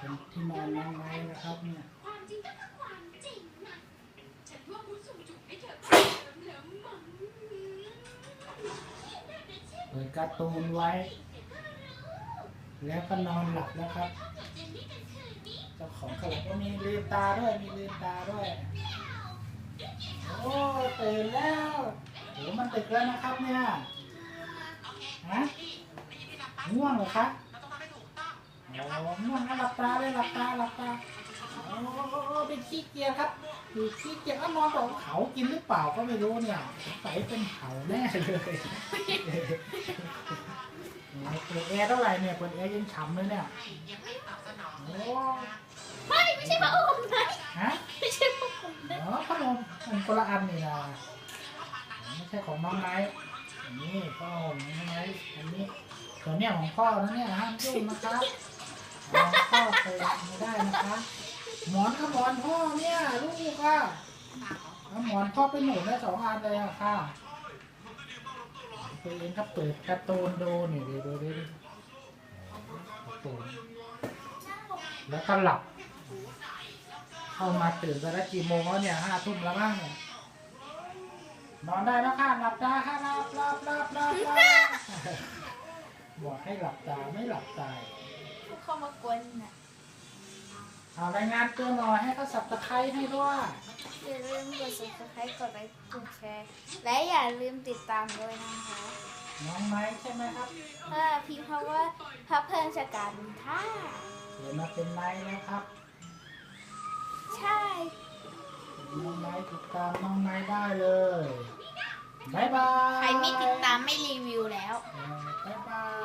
เป็นที่นอนน้องไม้นะครับเนี่ยความจริงก็คือความจริงนะฉันว่าผู้สูงจุกให้เธอเติมแล้วมั้งเปิดการ์ตูนไว้ แล้วก็นอนหลับแล้วครับเจ้าของเขาบอกว่ามีลืมตาด้วยมีลืมตาด้วยโอ้ตื่นแล้วโอ้มันตึกแล้วนะครับเนี่ยฮะง่วงเหรอคะอ๋อ ง่วงนะหลับตาเลยหลับตาหลับตาโอ้เป็นขี้เกียจครับอยู่ขี้เกียจก็นอนบอกเขากินหรือเปล่าก็ไม่รู้เนี่ยสงสัยเป็นเขาแน่เลยโอ้เปิดแอร์เท่าไหร่เนี่ยเปิดแอร์ยังฉ่ำเลยเนี่ยโอ้ไม่ไม่ใช่พระองค์นะฮะไม่ใช่พระองค์นะอ๋อขนมมันคนละอันนี่นะไม่ใช่ของน้องไนท์อันนี้พ่อของน้องไนท์อันนี้ส่วนเนี้ยของพ่อนะเนี่ยห้ามยุ่งนะคะข องพ่อไปไม่ได้นะคะ หมอนกับหมอนพ่อเนี่ยลูกค่ะเอาหมอนพ่อไปหนุนได้สองอันเลยอะค่ะตัวเองก็เปิดการ์ตูนดูนี่ดูดูดูดูการ์ตูนแล้วก็หลับ เข้ามาตื่นไปแล้วกี่โมงแล้วเนี่ยห้าทุ่มแล้วบ้างเนี่ยนอนได้แล้วค่ะหลับตาค่ะหลับหลับหลับหลับหลับบอกให้หลับตาไม่หลับตาผู้เข้ามากวนน่ะ เอารายงานตัวหน่อยให้เขาสับตะไคร้ให้ด้วย อย่าลืมกด subscribe กดไลค์กดแชร์ และอย่าลืมติดตามด้วยนะคะ น้องไม้ใช่ไหมครับถ้าพิมพ์คำว่าพระเพลิงจากการท่าเดี๋ยวมาเป็นไนท์นะครับ ใช่ น้องไม้ติดตามน้องไม้ได้เลยบ๊ายบายใครไม่ติดตามไม่รีวิวแล้วเออบ๊ายบาย